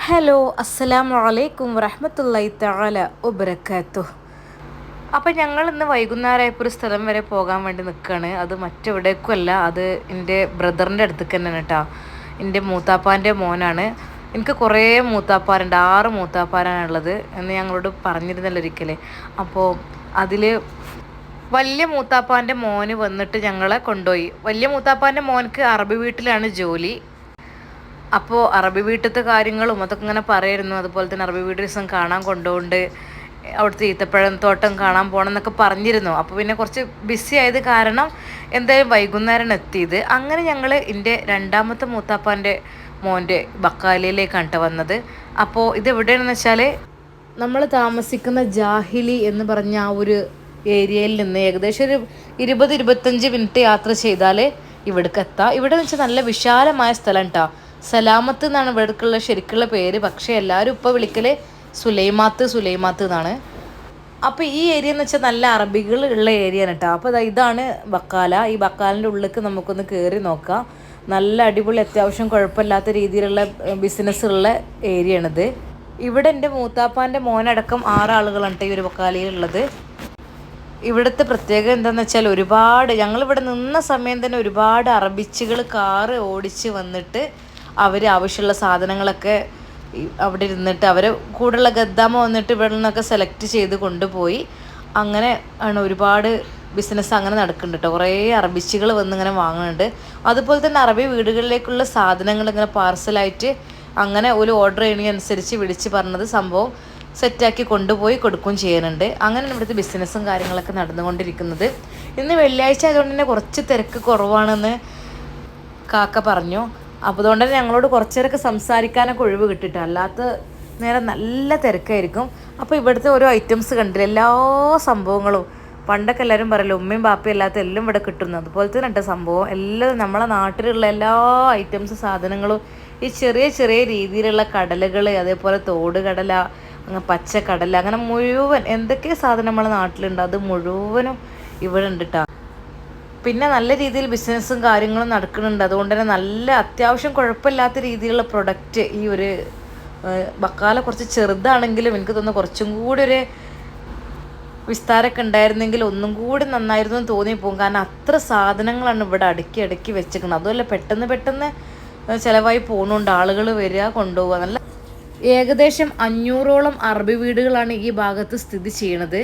Hello അസ്സലാമു വലൈക്കും വറഹമത്തല്ലായി തആല ഒബരക്കാത്തു അപ്പം ഞങ്ങൾ ഇന്ന് വൈകുന്നേരമായപ്പോൾ ഒരു സ്ഥലം വരെ പോകാൻ വേണ്ടി നിൽക്കുകയാണ് അത് മറ്റെവിടേക്കും അല്ല അത് എന്റെ ബ്രദറിന്റെ അടുത്തേക്ക് തന്നെയാണ് കേട്ടോ. എന്റെ മൂത്താപ്പാന്റെ മോനാണ്. എനിക്ക് കുറേ മൂത്താപ്പാരുണ്ട് ആറ് മൂത്താപ്പാരാണുള്ളത് എന്ന് ഞങ്ങളോട് പറഞ്ഞിരുന്നല്ലോ ഒരിക്കൽ അപ്പോൾ അതിൽ വലിയ മൂത്താപ്പാന്റെ മോന് വന്നിട്ട് ഞങ്ങളെ കൊണ്ടുപോയി. വലിയ മൂത്താപ്പാന്റെ മോനക്ക് അറബി വീട്ടിലാണ് ജോലി. അപ്പോൾ അറബി വീട്ടിലത്തെ കാര്യങ്ങളും അതൊക്കെ ഇങ്ങനെ പറയായിരുന്നു. അതുപോലെ തന്നെ അറബി വീട് ദിവസം കാണാൻ കൊണ്ടുകൊണ്ട് അവിടുത്തെ ഈത്തപ്പഴം തോട്ടം കാണാൻ പോകണം എന്നൊക്കെ പറഞ്ഞിരുന്നു. അപ്പോൾ പിന്നെ കുറച്ച് ബിസി ആയത് കാരണം എന്തായാലും വൈകുന്നേരം എത്തിയത്. അങ്ങനെ ഞങ്ങൾ എന്റെ രണ്ടാമത്തെ മൂത്താപ്പാന്റെ മോന്റെ ബക്കാലിയിലേക്കാണ് കേട്ടോ വന്നത്. അപ്പോൾ ഇത് എവിടെയാണെന്ന് വെച്ചാൽ നമ്മൾ താമസിക്കുന്ന ജാഹിലി എന്ന് പറഞ്ഞ ആ ഒരു ഏരിയയിൽ നിന്ന് ഏകദേശം ഒരു ഇരുപത് ഇരുപത്തഞ്ച് മിനിറ്റ് യാത്ര ചെയ്താൽ ഇവിടേക്ക് എത്താം. ഇവിടെ വെച്ചാൽ നല്ല വിശാലമായ സ്ഥലം കേട്ടോ സലാമത്ത് എന്നാണ് ഇവിടേക്കുള്ള ശരിക്കുള്ള പേര്. പക്ഷേ എല്ലാവരും ഇപ്പോൾ വിളിക്കൽ സുലൈമാത്ത് സുലൈമാത്ത് എന്നാണ്. അപ്പോൾ ഈ ഏരിയ എന്ന് വെച്ചാൽ നല്ല അറബികൾ ഉള്ള ഏരിയ ആണ് കേട്ടോ അപ്പോൾ ഇതാണ് ബക്കാല ഈ ബക്കാലിന്റെ ഉള്ളിലേക്ക് നമുക്കൊന്ന് കയറി നോക്കാം. നല്ല അടിപൊളി അത്യാവശ്യം കുഴപ്പമില്ലാത്ത രീതിയിലുള്ള ബിസിനസ് ഉള്ള ഏരിയ ആണിത്. ഇവിടെ എന്റെ മൂത്താപ്പാന്റെ മോനടക്കം ആറാളുകളാണ് ഈ ഒരു ബക്കാലയിലുള്ളത് ഇവിടുത്തെ പ്രത്യേകത എന്താണെന്ന് വെച്ചാൽ ഒരുപാട് ഞങ്ങളിവിടെ നിന്ന സമയം തന്നെ ഒരുപാട് അറബിച്ചുകൾ കാറ് ഓടിച്ച് വന്നിട്ട് അവർ ആവശ്യമുള്ള സാധനങ്ങളൊക്കെ അവിടെ ഇരുന്നിട്ട് അവരെ കൂടെയുള്ള ഗദ്ദാമ വന്നിട്ട് ഇവിടെ നിന്നൊക്കെ സെലക്ട് ചെയ്ത് കൊണ്ടുപോയി. അങ്ങനെ ആണ് ഒരുപാട് ബിസിനസ് അങ്ങനെ നടക്കുന്നുണ്ട് കേട്ടോ കുറേ അറബിച്ചുകൾ വന്ന് ഇങ്ങനെ വാങ്ങുന്നുണ്ട് അതുപോലെ തന്നെ അറബി വീടുകളിലേക്കുള്ള സാധനങ്ങൾ ഇങ്ങനെ പാർസലായിട്ട് അങ്ങനെ ഒരു ഓർഡർ ചെയ്യണനുസരിച്ച് വിളിച്ച് പറഞ്ഞത് സംഭവം. സെറ്റാക്കി കൊണ്ടുപോയി കൊടുക്കുകയും ചെയ്യുന്നുണ്ട്. അങ്ങനെയാണ് ഇവിടുത്തെ ബിസിനസ്സും കാര്യങ്ങളൊക്കെ നടന്നുകൊണ്ടിരിക്കുന്നത്. ഇന്ന് വെള്ളിയാഴ്ച ആയതുകൊണ്ട് തന്നെ കുറച്ച് തിരക്ക് കുറവാണെന്ന് കാക്ക പറഞ്ഞു. അപ്പോൾ അതുകൊണ്ട് തന്നെ ഞങ്ങളോട് കുറച്ചേരൊക്കെ സംസാരിക്കാനൊക്കെ ഒഴിവ് കിട്ടിയിട്ട് അല്ലാത്ത നേരം നല്ല തിരക്കായിരിക്കും. അപ്പോൾ ഇവിടുത്തെ ഓരോ ഐറ്റംസ് കണ്ടില്ല? എല്ലാ സംഭവങ്ങളും. പണ്ടൊക്കെ എല്ലാവരും പറയല്ലോ ഉമ്മയും ബാപ്പയും അല്ലാത്ത എല്ലാം ഇവിടെ കിട്ടുന്നു അതുപോലെ തന്നെ കേട്ടോ സംഭവം. എല്ലാം നമ്മളെ നാട്ടിലുള്ള എല്ലാ ഐറ്റംസ് സാധനങ്ങളും ഈ ചെറിയ ചെറിയ രീതിയിലുള്ള കടലുകൾ അതേപോലെ തോട് കടല അങ്ങനെ പച്ച കടല അങ്ങനെ മുഴുവൻ എന്തൊക്കെ സാധനം നമ്മളെ നാട്ടിലുണ്ട് അത് മുഴുവനും ഇവിടെ ഉണ്ട് കേട്ടോ പിന്നെ നല്ല രീതിയിൽ ബിസിനസ്സും കാര്യങ്ങളും നടക്കുന്നുണ്ട്. അതുകൊണ്ട് തന്നെ നല്ല അത്യാവശ്യം കുഴപ്പമില്ലാത്ത രീതിയിലുള്ള പ്രൊഡക്റ്റ് ഈ ഒരു ബക്കാല കുറച്ച് ചെറുതാണെങ്കിലും എനിക്ക് തോന്നുന്നു കുറച്ചും കൂടി ഒരു വിസ്താരമൊക്കെ ഉണ്ടായിരുന്നെങ്കിൽ ഒന്നും കൂടി നന്നായിരുന്നു എന്ന് തോന്നിപ്പോകും കാരണം അത്ര സാധനങ്ങളാണ് ഇവിടെ അടുക്കി അടുക്കി വെച്ചേക്കുന്നത് അതുമല്ല പെട്ടെന്ന് പെട്ടെന്ന് ചിലവായി പോകുന്നുണ്ട് ആളുകൾ വരിക കൊണ്ടുപോവുക. നല്ല ഏകദേശം അഞ്ഞൂറോളം അറബി വീടുകളാണ് ഈ ഭാഗത്ത് സ്ഥിതി ചെയ്യണത്.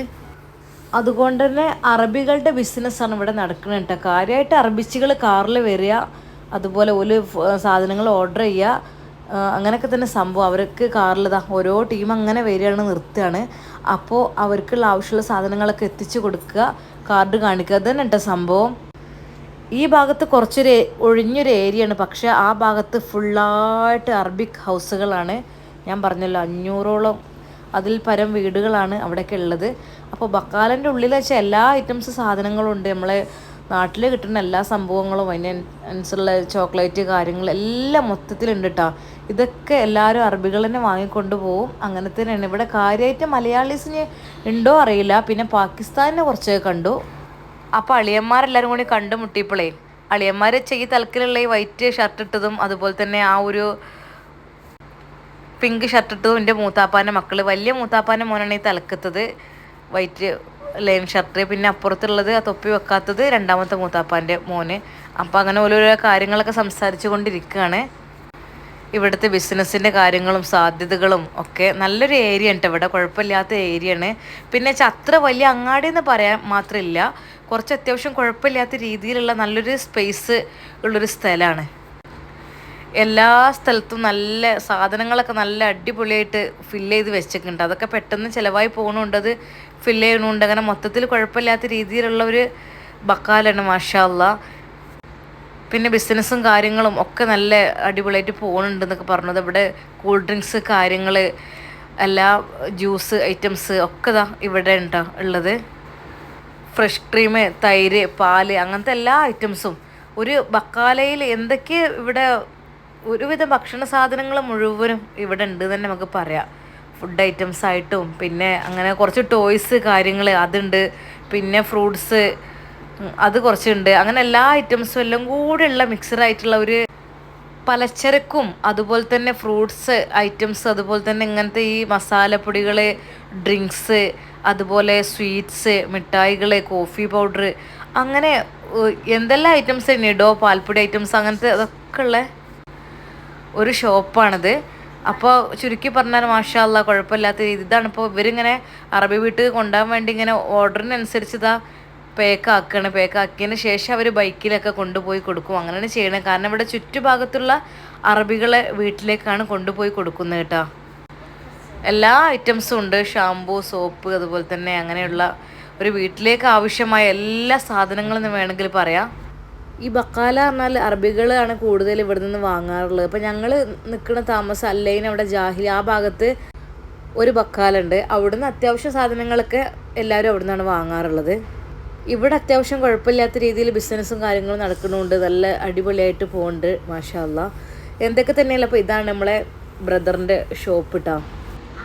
അതുകൊണ്ട് തന്നെ അറബികളുടെ ബിസിനസ്സാണ് ഇവിടെ നടക്കുന്നത് കേട്ടോ. കാര്യമായിട്ട് അറബിച്ചുകൾ കാറിൽ വരിക അതുപോലെ ഒരു സാധനങ്ങൾ ഓർഡർ ചെയ്യുക അങ്ങനെയൊക്കെ തന്നെ സംഭവം. അവർക്ക് കാറിൽ ഇതാ ഓരോ ടീം അങ്ങനെ വരികയാണ് നിർത്തുകയാണ്. അപ്പോൾ അവർക്കുള്ള ആവശ്യമുള്ള സാധനങ്ങളൊക്കെ എത്തിച്ചു കൊടുക്കുക കാർഡ് കാണിക്കുക. തന്നെ കേട്ടോ സംഭവം. ഈ ഭാഗത്ത് കുറച്ചൊരു ഒഴിഞ്ഞൊരു ഏരിയയാണ്. പക്ഷേ ആ ഭാഗത്ത് ഫുള്ളായിട്ട് അറബിക് ഹൗസുകളാണ്. ഞാൻ പറഞ്ഞല്ലോ അഞ്ഞൂറോളം അതിൽ പരം വീടുകളാണ് അവിടെയൊക്കെ ഉള്ളത്. അപ്പോൾ ബക്കാലന്റെ ഉള്ളിൽ വെച്ചാൽ എല്ലാ ഐറ്റംസ് സാധനങ്ങളും ഉണ്ട് നമ്മളെ നാട്ടിൽ കിട്ടുന്ന എല്ലാ സംഭവങ്ങളും അതിനനുസരിച്ചുള്ള ചോക്ലേറ്റ് കാര്യങ്ങൾ എല്ലാം മൊത്തത്തിലുണ്ട് കേട്ടോ ഇതൊക്കെ എല്ലാവരും അറബികൾ തന്നെ വാങ്ങിക്കൊണ്ട് പോവും. അങ്ങനെ തന്നെയാണ്. ഇവിടെ കാര്യമായിട്ട് മലയാളീസിന് ഉണ്ടോ അറിയില്ല. പിന്നെ പാകിസ്ഥാനെ കുറച്ചൊക്കെ കണ്ടു. അപ്പോൾ അളിയന്മാരെല്ലാവരും കൂടി കണ്ടുമുട്ടിയപ്പോഴേ അളിയന്മാർ ചെയ്യ തലക്കിലുള്ള ഈ വൈറ്റ് ഷർട്ട് ഇട്ടതും അതുപോലെ തന്നെ ആ ഒരു പിങ്ക് ഷർട്ട് ഇട്ടതും എന്റെ മൂത്താപ്പാന്റെ മക്കൾ വലിയ മൂത്താപ്പാന്റെ മോനാണ് ഈ തലക്കത്തത്. White line shirt. പിന്നെ അപ്പുറത്തുള്ളത് ആ തൊപ്പി വെക്കാത്തത് രണ്ടാമത്തെ മൂത്താപ്പാന്റെ മോന്. അപ്പം അങ്ങനെ ഓരോരോ കാര്യങ്ങളൊക്കെ സംസാരിച്ചു കൊണ്ടിരിക്കുകയാണ് ഇവിടുത്തെ ബിസിനസ്സിന്റെ കാര്യങ്ങളും സാധ്യതകളും ഒക്കെ നല്ലൊരു ഏരിയ ഉണ്ട് ഇവിടെ. കുഴപ്പമില്ലാത്ത ഏരിയ ആണ്. പിന്നെ അത്ര വലിയ അങ്ങാടി എന്ന് പറയാൻ മാത്രമില്ല. കുറച്ച് അത്യാവശ്യം കുഴപ്പമില്ലാത്ത രീതിയിലുള്ള നല്ലൊരു സ്പേസ് ഉള്ളൊരു സ്ഥലമാണ്. എല്ലാ സ്ഥലത്തും നല്ല സാധനങ്ങളൊക്കെ നല്ല അടിപൊളിയായിട്ട് ഫില്ല് ചെയ്ത് വെച്ചിട്ടുണ്ട്. അതൊക്കെ പെട്ടെന്ന് ചിലവായി പോകുന്നുണ്ട് അത് ഫില്ല് ചെയ്യണമുണ്ട് അങ്ങനെ മൊത്തത്തിൽ കുഴപ്പമില്ലാത്ത രീതിയിലുള്ള ഒരു ബക്കാലാണ് മാഷാല്ല പിന്നെ ബിസിനസ്സും കാര്യങ്ങളും ഒക്കെ നല്ല അടിപൊളിയായിട്ട് പോകുന്നുണ്ട് എന്നൊക്കെ പറഞ്ഞത്. ഇവിടെ കൂൾ ഡ്രിങ്ക്സ് കാര്യങ്ങൾ എല്ലാ ജ്യൂസ് ഐറ്റംസ് ഒക്കെ ഇതാ ഇവിടെ ഉണ്ടോ ഉള്ളത്. ഫ്രഷ് ക്രീം തൈര് പാൽ അങ്ങനത്തെ എല്ലാ ഐറ്റംസും ഒരു ബക്കാലയിൽ എന്തൊക്കെ ഇവിടെ ഒരുവിധ ഭക്ഷണ സാധനങ്ങൾ മുഴുവനും ഇവിടെ ഉണ്ട് തന്നെ നമുക്ക് പറയാം. ഫുഡ് ഐറ്റംസ് ആയിട്ടും പിന്നെ അങ്ങനെ കുറച്ച് ടോയ്സ് കാര്യങ്ങൾ അതുണ്ട്. പിന്നെ ഫ്രൂട്ട്സ് അത് കുറച്ചുണ്ട്. അങ്ങനെ എല്ലാ ഐറ്റംസും എല്ലാം കൂടെ ഉള്ള മിക്സഡായിട്ടുള്ള ഒരു പലചരക്കും അതുപോലെ തന്നെ ഫ്രൂട്ട്സ് ഐറ്റംസ് അതുപോലെ തന്നെ ഇങ്ങനത്തെ ഈ മസാലപ്പൊടികൾ ഡ്രിങ്ക്സ് അതുപോലെ സ്വീറ്റ്സ് മിഠായികൾ കോഫി പൗഡർ അങ്ങനെ എന്തെല്ലാം ഐറ്റംസ് നിഡോ പാൽപ്പൊടി ഐറ്റംസ് അങ്ങനത്തെ അതൊക്കെ ഉള്ള ഒരു ഷോപ്പാണിത്. അപ്പോൾ ചുരുക്കി പറഞ്ഞാൽ മാഷാല്ല കുഴപ്പമില്ലാത്ത രീതി. ഇതാണ് ഇപ്പോൾ ഇവരിങ്ങനെ അറബി വീട്ടിൽ കൊണ്ടുപോകാൻ വേണ്ടി ഇങ്ങനെ ഓർഡറിനനുസരിച്ച് ഇതാ പേക്കാക്കുകയാണ് പേക്കാക്കിയതിന് ശേഷം അവർ ബൈക്കിലൊക്കെ കൊണ്ടുപോയി കൊടുക്കും. അങ്ങനെയാണ് ചെയ്യണത്. കാരണം ഇവിടെ ചുറ്റുഭാഗത്തുള്ള അറബികളെ വീട്ടിലേക്കാണ് കൊണ്ടുപോയി കൊടുക്കുന്നത് കേട്ടോ. എല്ലാ ഐറ്റംസും ഉണ്ട്. ഷാമ്പു സോപ്പ് അതുപോലെ തന്നെ അങ്ങനെയുള്ള ഒരു വീട്ടിലേക്ക് ആവശ്യമായ എല്ലാ സാധനങ്ങളും വേണമെങ്കിൽ പറയാം. ഈ ബക്കാല പറഞ്ഞാൽ അറബികളാണ് കൂടുതൽ ഇവിടെ നിന്ന് വാങ്ങാറുള്ളത്. അപ്പം ഞങ്ങൾ നിൽക്കുന്ന താമസം അല്ലൈൻ അവിടെ ജാഹിൽ ആ ഭാഗത്ത് ഒരു ബക്കാലുണ്ട് അവിടുന്ന് അത്യാവശ്യ സാധനങ്ങളൊക്കെ എല്ലാവരും അവിടെ നിന്നാണ് വാങ്ങാറുള്ളത്. ഇവിടെ അത്യാവശ്യം കുഴപ്പമില്ലാത്ത രീതിയിൽ ബിസിനസ്സും കാര്യങ്ങളും നടക്കുന്നുണ്ട്. നല്ല അടിപൊളിയായിട്ട് പോകുന്നുണ്ട് മാഷാല്ല എന്തൊക്കെ തന്നെയല്ല അപ്പോൾ ഇതാണ് നമ്മളെ ബ്രദറിന്റെ ഷോപ്പ് ഇട്ടാ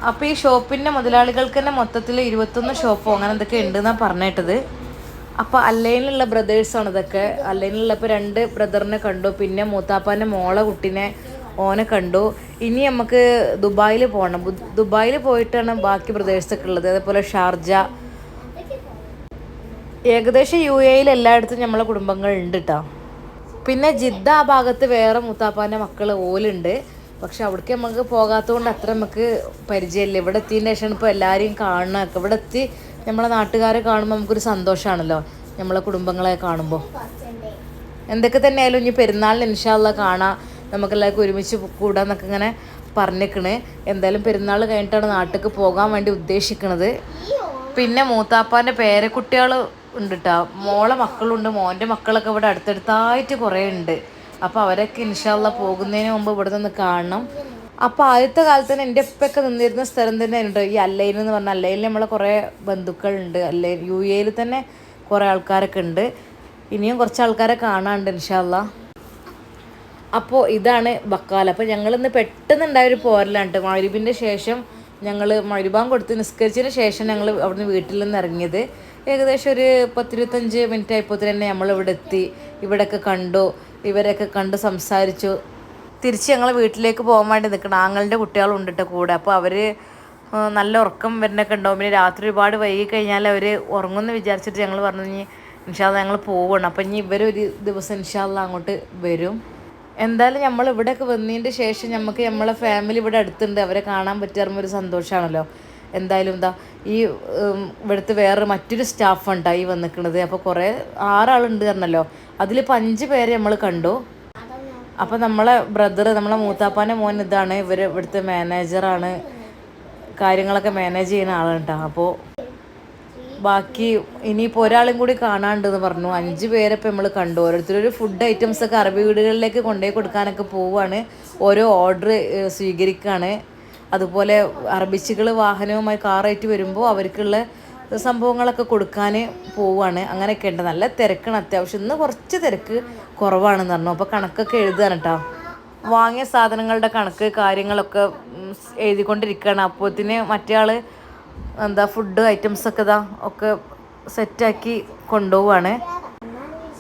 അപ്പോൾ ഈ ഷോപ്പിന്റെ മുതലാളികൾക്ക് തന്നെ മൊത്തത്തിൽ ഇരുപത്തൊന്ന് ഷോപ്പോ അങ്ങനെ എന്തൊക്കെ ഉണ്ടെന്നാണ് പറഞ്ഞിട്ടത്. അപ്പോൾ അല്ലൈനിലുള്ള ബ്രദേഴ്സാണ് ഇതൊക്കെ. അല്ലൈനിലുള്ളപ്പോൾ രണ്ട് ബ്രദറിനെ കണ്ടു. പിന്നെ മൂത്താപ്പാന്റെ മോളെ കുട്ടീനെ ഓനെ കണ്ടു. ഇനി നമുക്ക് ദുബായിൽ പോകണം ദുബായിൽ പോയിട്ടാണ് ബാക്കി ബ്രദേഴ്സൊക്കെ ഉള്ളത്. അതേപോലെ ഷാർജ. ഏകദേശം യു എയിൽ എല്ലായിടത്തും നമ്മളെ കുടുംബങ്ങൾ ഉണ്ട് കേട്ടോ പിന്നെ ജിദ്ദ ആ ഭാഗത്ത് വേറെ മുത്താപ്പാന്റെ മക്കൾ ഓലുണ്ട്. പക്ഷെ അവിടേക്ക് നമുക്ക് പോകാത്തതുകൊണ്ട് അത്ര നമുക്ക് പരിചയമില്ല. ഇവിടെ എത്തിയതിന് ശേഷം ഇപ്പോൾ എല്ലാവരെയും കാണണമൊക്കെ ഇവിടെ എത്തി നമ്മളെ നാട്ടുകാരെ കാണുമ്പോൾ നമുക്കൊരു സന്തോഷമാണല്ലോ നമ്മളെ കുടുംബങ്ങളെ കാണുമ്പോൾ എന്തൊക്കെ തന്നെ ആയാലും ഇനി പെരുന്നാളിന് ഇൻഷാല്ല കാണാം. നമുക്കെല്ലാവർക്കും ഒരുമിച്ച് കൂടാന്നൊക്കെ ഇങ്ങനെ പറഞ്ഞിക്കണ്. എന്തായാലും പെരുന്നാൾ കഴിഞ്ഞിട്ടാണ് നാട്ടിലേക്ക് പോകാൻ വേണ്ടി ഉദ്ദേശിക്കുന്നത് പിന്നെ മൂത്താപ്പാന്റെ പേരക്കുട്ടികൾ ഉണ്ട് കേട്ടോ മോളെ മക്കളുണ്ട് മോന്റെ മക്കളൊക്കെ ഇവിടെ അടുത്തടുത്തായിട്ട് കുറേ ഉണ്ട് അപ്പോൾ അവരൊക്കെ ഇൻഷാല്ല പോകുന്നതിന് മുമ്പ് ഇവിടെ നിന്ന് കാണണം. അപ്പോൾ ആദ്യത്തെ കാലത്ത് തന്നെ എന്റെ ഉപ്പൊക്കെ നിന്നിരുന്ന സ്ഥലം തന്നെ ഉണ്ട്. ഈ അല്ലയിൽ എന്ന് പറഞ്ഞാൽ അല്ലയിൽ നമ്മളെ കുറേ ബന്ധുക്കളുണ്ട്. അല്ലെ യു എയിൽ തന്നെ കുറേ ആൾക്കാരൊക്കെ ഉണ്ട്. ഇനിയും കുറച്ച് ആൾക്കാരെ കാണാനുണ്ട് ഇൻഷാല്ല അപ്പോൾ ഇതാണ് ബക്കാല. അപ്പോൾ ഞങ്ങളിന്ന് പെട്ടെന്നുണ്ടായൊരു പോരലാണ് കേട്ടോ മരുവിന്റെ ശേഷം ഞങ്ങൾ മരുബാൻ കൊടുത്ത് നിസ്കരിച്ചതിന് ശേഷം ഞങ്ങൾ അവിടുന്ന് വീട്ടിൽ നിന്ന് ഇറങ്ങിയത്. ഏകദേശം ഒരു പത്തിരുപത്തഞ്ച് മിനിറ്റ് ആയപ്പോൾ തന്നെ നമ്മളിവിടെ എത്തി. ഇവിടെയൊക്കെ കണ്ടു. ഇവരെയൊക്കെ കണ്ട് സംസാരിച്ചു. തിരിച്ച് ഞങ്ങൾ വീട്ടിലേക്ക് പോകാൻ വേണ്ടി നിൽക്കണം ആങ്ങളുടെ കുട്ടികളുണ്ട് കേട്ടോ കൂടെ. അപ്പോൾ അവർ നല്ല ഉറക്കം വരുന്നൊക്കെ ഉണ്ടാവും. പിന്നെ രാത്രി ഒരുപാട് വൈകി കഴിഞ്ഞാൽ അവർ ഉറങ്ങുമെന്ന് വിചാരിച്ചിട്ട് ഞങ്ങൾ പറഞ്ഞു ഇനി ഇൻഷാല്ല ഞങ്ങൾ പോവണം. അപ്പം ഇനി ഇവരൊരു ദിവസം ഇൻഷാല്ല അങ്ങോട്ട് വരും. എന്തായാലും നമ്മൾ ഇവിടെയൊക്കെ വന്നതിന്റെ ശേഷം നമുക്ക് നമ്മളെ ഫാമിലി ഇവിടെ അടുത്തുണ്ട്. അവരെ കാണാൻ പറ്റിയാറുമ്പോൾ ഒരു സന്തോഷമാണല്ലോ. എന്തായാലും എന്താ ഈ ഇവിടുത്തെ വേറെ മറ്റൊരു സ്റ്റാഫ് ഉണ്ടായി വന്നിക്കണത്. അപ്പോൾ കുറേ ആറാളുണ്ട് പറഞ്ഞല്ലോ. അതിലിപ്പോൾ അഞ്ച് പേരെ നമ്മൾ കണ്ടു. അപ്പോൾ നമ്മളെ ബ്രദർ നമ്മളെ മൂത്താപ്പാന്റെ മോൻ ഇതാണ്. ഇവർ ഇവിടുത്തെ മാനേജറാണ് കാര്യങ്ങളൊക്കെ മാനേജ് ചെയ്യുന്ന ആളാണ് കേട്ടോ അപ്പോൾ ബാക്കി ഇനിയിപ്പോൾ ഒരാളും കൂടി കാണാണ്ടെന്ന് പറഞ്ഞു. അഞ്ച് പേരെ ഇപ്പോൾ നമ്മൾ കണ്ടു. ഓരോരുത്തരൊരു ഫുഡ് ഐറ്റംസ് ഒക്കെ അറബി വീടുകളിലേക്ക് കൊണ്ടുപോയി കൊടുക്കാനൊക്കെ പോവുകയാണ് ഓരോ ഓർഡർ സ്വീകരിക്കുകയാണ് അതുപോലെ അറബിച്ചുകൾ വാഹനവുമായി കാറായിട്ട് വരുമ്പോൾ അവർക്കുള്ള സംഭവങ്ങളൊക്കെ കൊടുക്കാൻ പോവുകയാണ് അങ്ങനെയൊക്കെ ഉണ്ട്. നല്ല തിരക്കാണ് അത്യാവശ്യം. ഇന്ന് കുറച്ച് തിരക്ക് കുറവാണെന്ന് പറഞ്ഞു. അപ്പോൾ കണക്കൊക്കെ എഴുതുകയാണ് കേട്ടോ. വാങ്ങിയ സാധനങ്ങളുടെ കണക്ക് കാര്യങ്ങളൊക്കെ എഴുതിക്കൊണ്ടിരിക്കുകയാണ്. അപ്പോത്തിന് മറ്റേ ആൾ എന്താ ഫുഡ് ഐറ്റംസൊക്കെ ഇതാ ഒക്കെ സെറ്റാക്കി കൊണ്ടുപോവാണ്.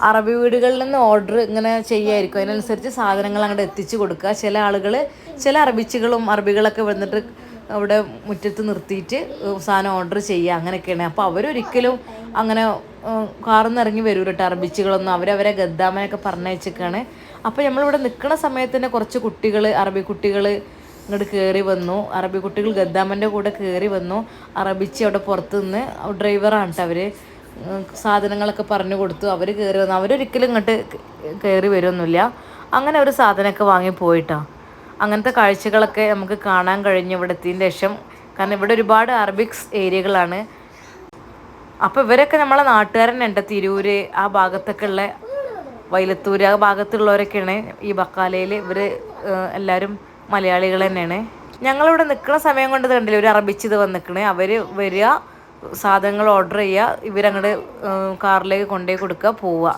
അറബി വീടുകളിൽ നിന്ന് ഓർഡർ ഇങ്ങനെ ചെയ്യായിരിക്കും. അതിനനുസരിച്ച് സാധനങ്ങൾ അങ്ങോട്ട് എത്തിച്ചു കൊടുക്കുക. ചില ആളുകൾ ചില അറബിച്ചുകളും അറബികളൊക്കെ വന്നിട്ട് അവിടെ മുറ്റത്ത് നിർത്തിയിട്ട് സാധനം ഓർഡർ ചെയ്യുക അങ്ങനെയൊക്കെയാണ്. അപ്പോൾ അവരൊരിക്കലും അങ്ങനെ കാറിൽ നിന്ന് ഇറങ്ങി കേട്ടോ അറബിച്ചുകളൊന്നും. അവരവരെ ഗദ്ദാമനൊക്കെ പറഞ്ഞയച്ചേക്കാണ്. അപ്പോൾ നമ്മളിവിടെ നിൽക്കുന്ന സമയത്ത് തന്നെ കുറച്ച് കുട്ടികൾ അറബി കുട്ടികൾ ഇങ്ങോട്ട് കയറി വന്നു. അറബി കുട്ടികൾ ഗദ്ദാമന്റെ കൂടെ കയറി വന്നു. അറബിച്ച് അവിടെ പുറത്ത് നിന്ന് ഡ്രൈവറാണ് കേട്ടോ അവർ സാധനങ്ങളൊക്കെ പറഞ്ഞു കൊടുത്തു. അവർ കയറി വന്നു. അവരൊരിക്കലും ഇങ്ങോട്ട് കയറി വരുമൊന്നുമില്ല അങ്ങനെ ഒരു സാധനമൊക്കെ വാങ്ങി പോയിട്ടാണ് അങ്ങനത്തെ കാഴ്ചകളൊക്കെ നമുക്ക് കാണാൻ കഴിഞ്ഞു ഇവിടെ എത്തിയതിന് ശേഷം. കാരണം ഇവിടെ ഒരുപാട് അറബിക്സ് ഏരിയകളാണ്. അപ്പോൾ ഇവരൊക്കെ നമ്മളെ നാട്ടുകാരൻ ഉണ്ട്. തിരൂര് ആ ഭാഗത്തൊക്കെ ഉള്ള വൈലത്തൂര് ആ ഭാഗത്തുള്ളവരൊക്കെയാണ് ഈ ബക്കാലയിൽ ഇവർ എല്ലാവരും മലയാളികൾ തന്നെയാണ്. ഞങ്ങളിവിടെ നിൽക്കുന്ന സമയം കൊണ്ട് കണ്ടില്ല? ഒരു അറബിച്ചിത് വന്നിക്കണേ. അവർ വരിക സാധനങ്ങൾ ഓർഡർ ചെയ്യുക ഇവരങ്ങോട്ട് കാറിലേക്ക് കൊണ്ടുപോയി കൊടുക്കുക പോവുക.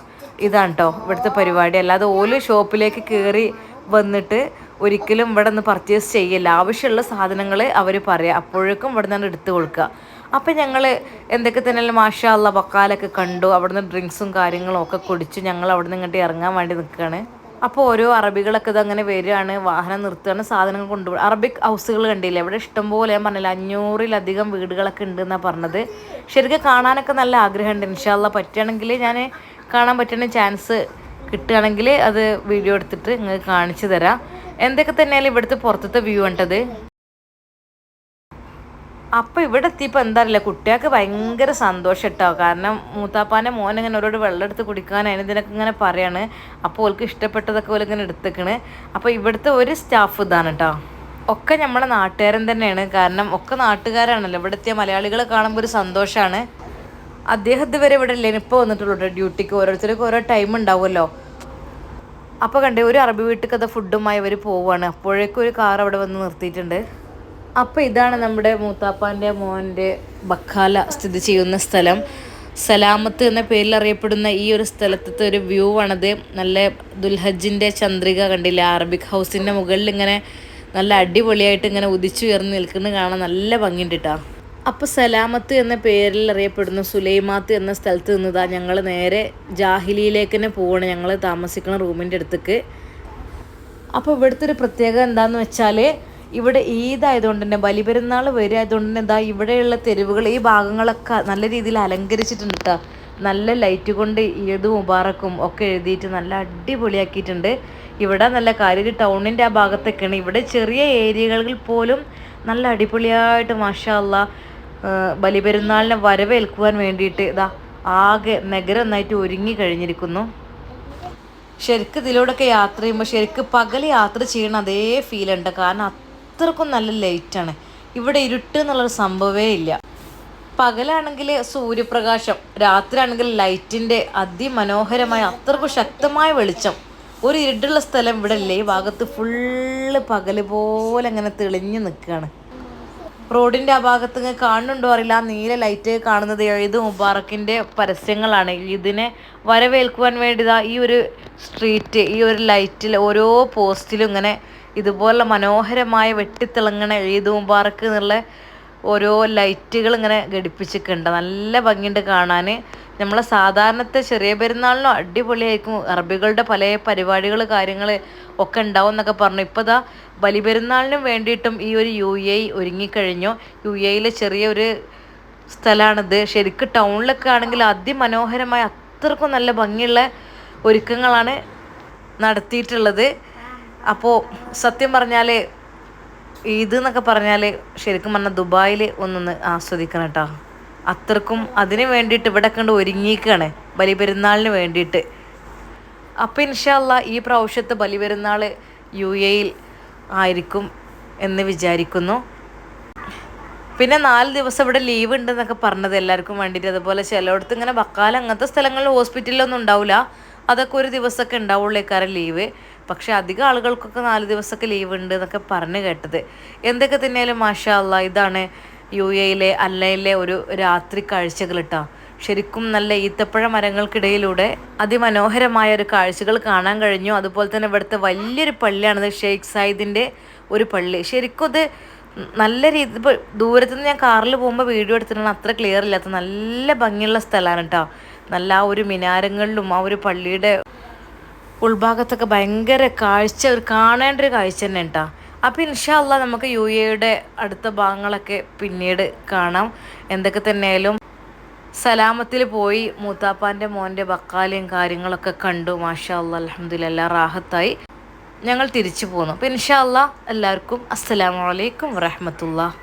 ഇതാണ് കേട്ടോ ഇവിടുത്തെ പരിപാടി. അല്ലാതെ ഓൽ ഷോപ്പിലേക്ക് കയറി വന്നിട്ട് ഒരിക്കലും ഇവിടെ നിന്ന് പർച്ചേസ് ചെയ്യില്ല. ആവശ്യമുള്ള സാധനങ്ങൾ അവർ പറയുക അപ്പോഴേക്കും ഇവിടെ നിന്ന് എടുത്തു കൊടുക്കുക. അപ്പം ഞങ്ങൾ എന്തൊക്കെ തന്നെ മാഷാ ബക്കാലൊക്കെ കണ്ടു. അവിടുന്ന് ഡ്രിങ്ക്സും കാര്യങ്ങളും ഒക്കെ കുടിച്ച് ഞങ്ങൾ അവിടെ നിന്ന് ഇങ്ങോട്ട് ഇറങ്ങാൻ വേണ്ടി നിൽക്കുകയാണ് അപ്പോൾ ഓരോ അറബികളൊക്കെ ഇതങ്ങനെ വരികയാണ്. വാഹനം നിർത്തുകയാണ്. സാധനങ്ങൾ കൊണ്ടുപോകും അറബിക് ഹൗസുകൾ കണ്ടില്ലേ? ഇവിടെ ഇഷ്ടംപോലെ ഞാൻ പറഞ്ഞില്ല അഞ്ഞൂറിലധികം വീടുകളൊക്കെ ഉണ്ട് എന്നാണ് പറഞ്ഞത്. ശരിക്കും കാണാനൊക്കെ നല്ല ആഗ്രഹമുണ്ട്. ഇൻഷാല്ല പറ്റുകയാണെങ്കിൽ ഞാൻ കാണാൻ പറ്റുന്ന ചാൻസ് കിട്ടുകയാണെങ്കിൽ അത് വീഡിയോ എടുത്തിട്ട് നിങ്ങൾക്ക് കാണിച്ചു തരാം. എന്തൊക്കെ തന്നെയാലും ഇവിടുത്തെ പുറത്തത്തെ വ്യൂ ഉണ്ടത് അപ്പോൾ ഇവിടെ എത്തിയപ്പോൾ എന്താ അറിയില്ല കുട്ടികൾക്ക് ഭയങ്കര സന്തോഷം കേട്ടോ കാരണം മൂത്താപ്പാന്റെ മോൻ ഇങ്ങനെ ഓരോട് വെള്ളം എടുത്ത് കുടിക്കാൻ അതിനതിനൊക്കെ ഇങ്ങനെ പറയാണ്. അപ്പോൾ ഓൾക്ക് ഇഷ്ടപ്പെട്ടതൊക്കെ ഓലെ ഇങ്ങനെ എടുത്തേക്കണ്. അപ്പോൾ ഇവിടുത്തെ ഒരു സ്റ്റാഫ് ഇതാണ് കേട്ടോ ഒക്കെ നമ്മളെ നാട്ടുകാരൻ തന്നെയാണ്. കാരണം ഒക്കെ നാട്ടുകാരാണല്ലോ. ഇവിടെ എത്തിയ മലയാളികളെ കാണുമ്പോൾ ഒരു സന്തോഷമാണ് അദ്ദേഹത്തെ വരെ ഇവിടെ ഇല്ലേ ഇപ്പോൾ വന്നിട്ടുള്ളൂ ഡ്യൂട്ടിക്ക് ഓരോരുത്തർക്കും ഓരോ ടൈം ഉണ്ടാവുമല്ലോ. അപ്പോൾ കണ്ടേ ഒരു അറബി വീട്ടിൽ കഥ ഫുഡുമായി അവർ പോവുകയാണ് അപ്പോഴേക്കും ഒരു കാർ അവിടെ വന്ന് നിർത്തിയിട്ടുണ്ട്. അപ്പോൾ ഇതാണ് നമ്മുടെ മൂത്താപ്പാന്റെ മോന്റെ ബക്കാല സ്ഥിതി ചെയ്യുന്ന സ്ഥലം. സലാമത്ത് എന്ന പേരിൽ അറിയപ്പെടുന്ന ഈ ഒരു സ്ഥലത്തെ ഒരു വ്യൂ ആണത്. നല്ല ദുൽഹജിന്റെ ചന്ദ്രിക കണ്ടില്ല അറബിക് ഹൗസിന്റെ മുകളിൽ ഇങ്ങനെ നല്ല അടിപൊളിയായിട്ട് ഇങ്ങനെ ഉദിച്ചുയർന്ന് നിൽക്കുന്നത് കാണാൻ നല്ല ഭംഗിയുണ്ട് കേട്ടോ അപ്പോൾ സലാമത്ത് എന്ന പേരിൽ അറിയപ്പെടുന്ന സുലൈമാത്ത് എന്ന സ്ഥലത്ത് നിന്നതാ ഞങ്ങൾ നേരെ ജാഹിലിയിലേക്ക് തന്നെ പോവാണ് ഞങ്ങൾ താമസിക്കുന്ന റൂമിന്റെ അടുത്തേക്ക്. അപ്പോൾ ഇവിടുത്തെ ഒരു പ്രത്യേകത എന്താണെന്ന് വെച്ചാൽ ഇവിടെ ഈദായതുകൊണ്ട് തന്നെ ബലിപെരുന്നാൾ വരായതുകൊണ്ട് തന്നെ എന്താ ഇവിടെയുള്ള തെരുവുകൾ ഈ ഭാഗങ്ങളൊക്കെ നല്ല രീതിയിൽ അലങ്കരിച്ചിട്ടുണ്ട് കേട്ടോ നല്ല ലൈറ്റ് കൊണ്ട് ഈദ് മുബാറക്കും ഒക്കെ എഴുതിയിട്ട് നല്ല അടിപൊളിയാക്കിയിട്ടുണ്ട്. ഇവിടെ നല്ല കാര്യം ടൗണിന്റെ ആ ഭാഗത്തൊക്കെയാണ്. ഇവിടെ ചെറിയ ഏരിയകളിൽ പോലും നല്ല അടിപൊളിയായിട്ട് മാഷാ അല്ലാ ബലിപെരുന്നാളിനെ വരവേൽക്കുവാൻ വേണ്ടിയിട്ട് ഇതാ ആകെ നഗരം നന്നായിട്ട് ഒരുങ്ങി കഴിഞ്ഞിരിക്കുന്നു. ശരിക്ക് ഇതിലൂടെയൊക്കെ യാത്ര ചെയ്യുമ്പോൾ ശരിക്ക് പകൽ യാത്ര ചെയ്യണ അതേ ഫീൽ ഉണ്ട്. കാരണം അത്രക്കും നല്ല ലൈറ്റാണ് ഇവിടെ ഇരുട്ട് എന്നുള്ളൊരു സംഭവമേ ഇല്ല. പകലാണെങ്കിൽ സൂര്യപ്രകാശം രാത്രിയാണെങ്കിൽ ലൈറ്റിന്റെ അതിമനോഹരമായ അത്രക്കും ശക്തമായ വെളിച്ചം. ഒരു ഇരുട്ടുള്ള സ്ഥലം ഇവിടെ ഇല്ലേ? ഈ ഭാഗത്ത് ഫുള്ള് പകൽ പോലെ അങ്ങനെ തെളിഞ്ഞു നിൽക്കുകയാണ്. റോഡിന്റെ ആ ഭാഗത്ത് കാണുന്നുണ്ടോ അറിയില്ല. ആ നീല ലൈറ്റ് കാണുന്നത് ഏത് മുബാറക്കിന്റെ പരസ്യങ്ങളാണ്. ഇതിനെ വരവേൽക്കുവാൻ വേണ്ടി ഈ ഒരു സ്ട്രീറ്റ് ഈ ഒരു ലൈറ്റിൽ ഓരോ പോസ്റ്റിലും ഇങ്ങനെ ഇതുപോലെ മനോഹരമായ വെട്ടിത്തിളങ്ങണ ഏത് മുബാറക്ക് എന്നുള്ള ഓരോ ലൈറ്റുകൾ ഇങ്ങനെ ഘടിപ്പിച്ചിട്ടുണ്ട്. നല്ല ഭംഗിയുണ്ട് കാണാൻ. നമ്മളെ സാധാരണത്തെ ചെറിയ പെരുന്നാളിനും അടിപൊളിയായിരിക്കും. അറബികളുടെ പല പരിപാടികൾ കാര്യങ്ങൾ ഒക്കെ ഉണ്ടാവും എന്നൊക്കെ പറഞ്ഞു. ഇപ്പോൾ ഇതാ ബലിപെരുന്നാളിനും വേണ്ടിയിട്ടും ഈ ഒരു യു എ ഒരുങ്ങിക്കഴിഞ്ഞു. യു എയിലെ ചെറിയൊരു സ്ഥലമാണിത് ശരിക്കും ടൗണിലൊക്കെ ആണെങ്കിൽ അതിമനോഹരമായ അത്രക്കും നല്ല ഭംഗിയുള്ള ഒരുക്കങ്ങളാണ് നടത്തിയിട്ടുള്ളത്. അപ്പോൾ സത്യം പറഞ്ഞാൽ ഇത് എന്നൊക്കെ പറഞ്ഞാൽ ശരിക്കും പറഞ്ഞാൽ ദുബായിൽ ഒന്നൊന്ന് ആസ്വദിക്കണം കേട്ടോ. അത്രക്കും അതിന് വേണ്ടിയിട്ട് ഇവിടെ കണ്ട് ഒരുങ്ങിയിരിക്കുകയാണ് ബലിപെരുന്നാളിന് വേണ്ടിയിട്ട്. അപ്പം ഇൻഷല്ല ഈ പ്രാവശ്യത്തെ ബലിപെരുന്നാൾ യു എയിൽ ആയിരിക്കും എന്ന് വിചാരിക്കുന്നു. പിന്നെ നാല് ദിവസം ഇവിടെ ലീവ് ഉണ്ടെന്നൊക്കെ പറഞ്ഞത് എല്ലാവർക്കും വേണ്ടിയിട്ട്. അതുപോലെ ചിലയിടത്ത് ഇങ്ങനെ ബക്കാല അങ്ങനത്തെ സ്ഥലങ്ങളിൽ ഹോസ്പിറ്റലിലൊന്നും ഉണ്ടാവില്ല അതൊക്കെ ഒരു ദിവസമൊക്കെ ഉണ്ടാവുള്ളൂ ഇക്കാരം ലീവ്. പക്ഷേ അധികം ആളുകൾക്കൊക്കെ നാല് ദിവസമൊക്കെ ലീവ് ഉണ്ട് എന്നൊക്കെ പറഞ്ഞു കേട്ടത്. എന്തൊക്കെ തന്നെയാലും മാഷാ അല്ല ഇതാണ് യു എയിലെ അല്ലയിലെ ഒരു രാത്രി കാഴ്ചകൾ ശരിക്കും നല്ല ഈത്തപ്പഴ മരങ്ങൾക്കിടയിലൂടെ അതിമനോഹരമായ ഒരു കാഴ്ചകൾ കാണാൻ കഴിഞ്ഞു. അതുപോലെ തന്നെ ഇവിടുത്തെ വലിയൊരു പള്ളിയാണിത് ഷെയ്ഖ് സായിദിന്റെ ഒരു പള്ളി. ശരിക്കും അത് നല്ല രീതി ഇപ്പോൾ ദൂരത്തു നിന്ന് ഞാൻ കാറിൽ പോകുമ്പോൾ വീഡിയോ എടുത്തിട്ടാണ് അത്ര ക്ലിയർ ഇല്ലാത്ത നല്ല ഭംഗിയുള്ള സ്ഥലമാണ് കേട്ടോ നല്ല ആ ഒരു മിനാരങ്ങളിലും ആ ഒരു പള്ളിയുടെ ഉൾഭാഗത്തൊക്കെ ഭയങ്കര കാഴ്ച ഒരു കാണേണ്ട ഒരു കാഴ്ച തന്നെ കേട്ടോ അപ്പോൾ ഇൻഷാല്ല നമുക്ക് യു എയുടെ അടുത്ത ഭാഗങ്ങളൊക്കെ പിന്നീട് കാണാം. എന്തൊക്കെ തന്നെയാലും സലാമത്തിൽ പോയി മൂത്താപ്പാന്റെ മോന്റെ ബക്കാലയും കാര്യങ്ങളൊക്കെ കണ്ടു. മാഷാ അല്ല അലഹമ്മദില്ല റാഹത്തായി ഞങ്ങൾ തിരിച്ചു പോന്നു. അപ്പോൾ ഇൻഷാ എല്ലാവർക്കും അസ്സലാമലൈക്കും വറഹമത്തുള്ള